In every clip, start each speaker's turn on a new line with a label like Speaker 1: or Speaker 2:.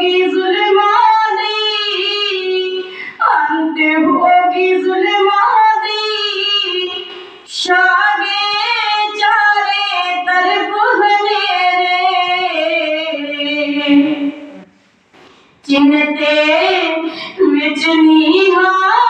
Speaker 1: होगी जुलमानी अंत होगी जुलमानी। शागे चारे तरफ़ हनेरे चिनते विच निहार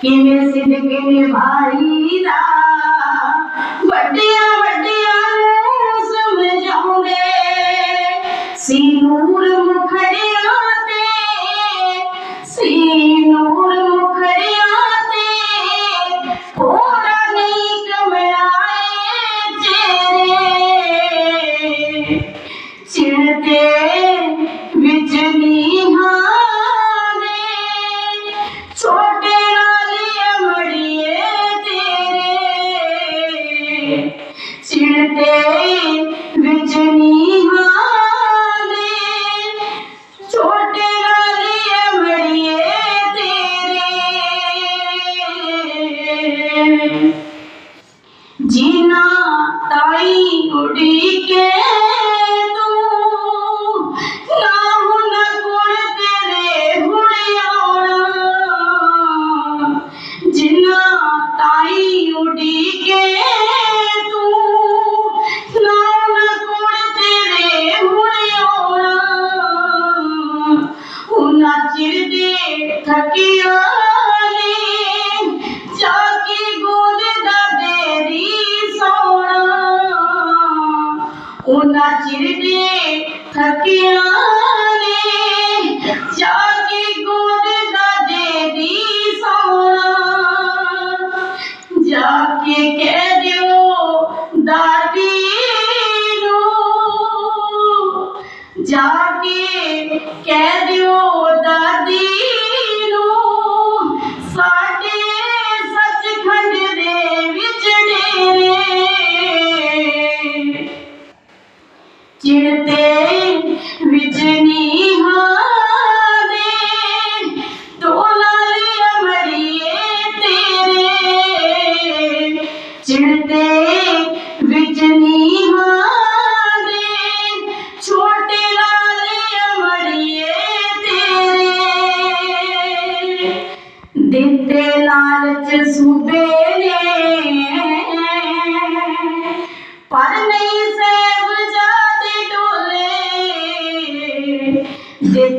Speaker 1: ਕਿਵੇਂ ਸਿਦਕ ਨਿਭਾਈ ਦਾ ਵੱਡਿਆਂ ਵੱਡਿਆਂ ਨੂੰ ਸਮਝਾਉਂਦੇ ਸੀ ਨੂਰ চিড়তে বিজনী चिरते थकिया ने जाके जाके कह दो जाके कह चिड़ते बिजनी चिड़ते बिजनी हारे छोटे लाल मरिए तेरे। देते लालच सुबेरे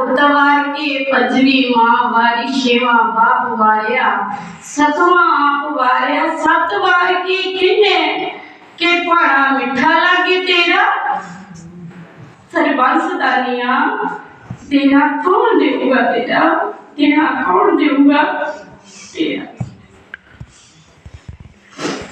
Speaker 1: उतवार पंचमी माँ वारी शेवा बाप वारिया सतवा आप वारिया सत वार के किन्ने? के पड़ा मिठा लागे तेरा। सरबंस दानिया देना कौन देगा तेरा देना कौन देगा तेरा।